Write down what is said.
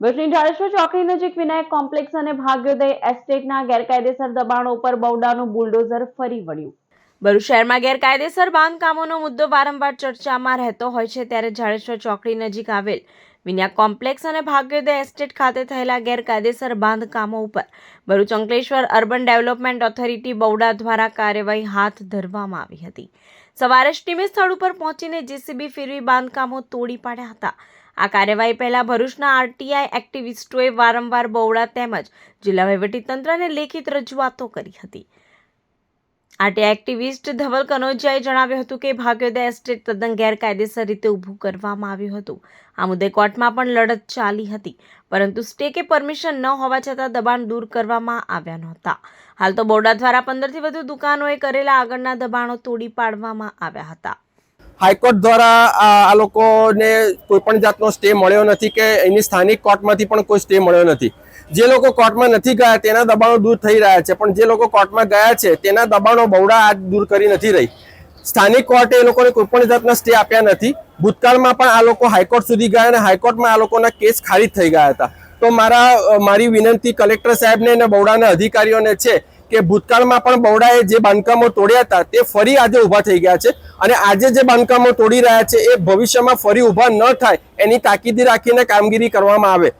ભરૂચની ઢાળેશ્વર ચોકડી નજીક વિનાયક કોમ્પ્લેક્સ અને ભાગ્યોદય એસ્ટેટના ગેરકાયદેસર દબાણો ઉપર બહુડાનું બુલડોઝર ફરી વળ્યું. ભરૂચ શહેરમાં ગેરકાયદેસર બાંધકામોનો મુદ્દો વારંવાર ચર્ચામાં રહેતો હોય છે ત્યારે જાડેશ્વર ચોકડી નજીક આવેલ વિનાયક કોમ્પ્લેક્સ અને ભાગ્યોદય એસ્ટેટ ખાતે થયેલા ગેરકાયદેસર બાંધકામો ઉપર Bharuch Ankleshwar urban development authority BAUDA દ્વારા કાર્યવાહી હાથ ધરવામાં આવી હતી. સવારે ટીમે સ્થળ ઉપર પહોંચીને જેસીબી ફેરવી બાંધકામો તોડી પાડ્યા હતા. આ કાર્યવાહી પહેલા ભરૂચના આરટીઆઈ એક્ટિવિસ્ટોએ વારંવાર બહોળા તેમજ જિલ્લા વહીવટીતંત્રને લેખિત રજૂઆતો કરી હતી. આરટીઆઈ એક્ટિવિસ્ટ ધવલ કનોજિયાએ જણાવ્યું હતું કે ભાગ્યોદય એસ્ટેટ તદ્દન ગેરકાયદેસર રીતે ઊભું કરવામાં આવ્યું હતું. આ મુદ્દે કોર્ટમાં પણ લડત ચાલી હતી, પરંતુ સ્ટે કે પરમિશન ન હોવા છતાં દબાણ દૂર કરવામાં આવ્યા નહોતા. હાલ તો બોર્ડા દ્વારા પંદરથી વધુ દુકાનોએ કરેલા આગળના દબાણો તોડી પાડવામાં આવ્યા હતા. હાઈકોર્ટ દ્વારા આ લોકોને કોઈ પણ જાતનો સ્ટે મળ્યો નથી કે એની સ્થાનિક કોર્ટમાંથી પણ કોઈ સ્ટે મળ્યો નથી. જે લોકો કોર્ટમાં નથી ગયા તેના દબાણો દૂર થઈ રહ્યા છે, પણ જે લોકો કોર્ટમાં ગયા છે તેના દબાણો બહુડા આજ દૂર કરી નથી રહી. સ્થાનિક કોર્ટે એ લોકોને કોઈ પણ જાતના સ્ટે આપ્યા નથી. ભૂતકાળમાં પણ આ લોકો હાઈકોર્ટ સુધી ગયા અને હાઈકોર્ટમાં આ લોકોના કેસ ખારિજ થઈ ગયા હતા. તો મારા મારી વિનંતી કલેક્ટર સાહેબને અને બહુડાના અધિકારીઓને છે કે ભૂતકાળમાં પણ બવડાએ જે બાંધકામો તોડ્યા હતા, તે ફરી આજે ઊભા થઈ ગયા છે. અને આજે જે બાંધકામો તોડી રહ્યા છે, એ ભવિષ્યમાં ફરી ઊભા ન થાય એની તાકીદી રાખીને કામગીરી કરવામાં આવે.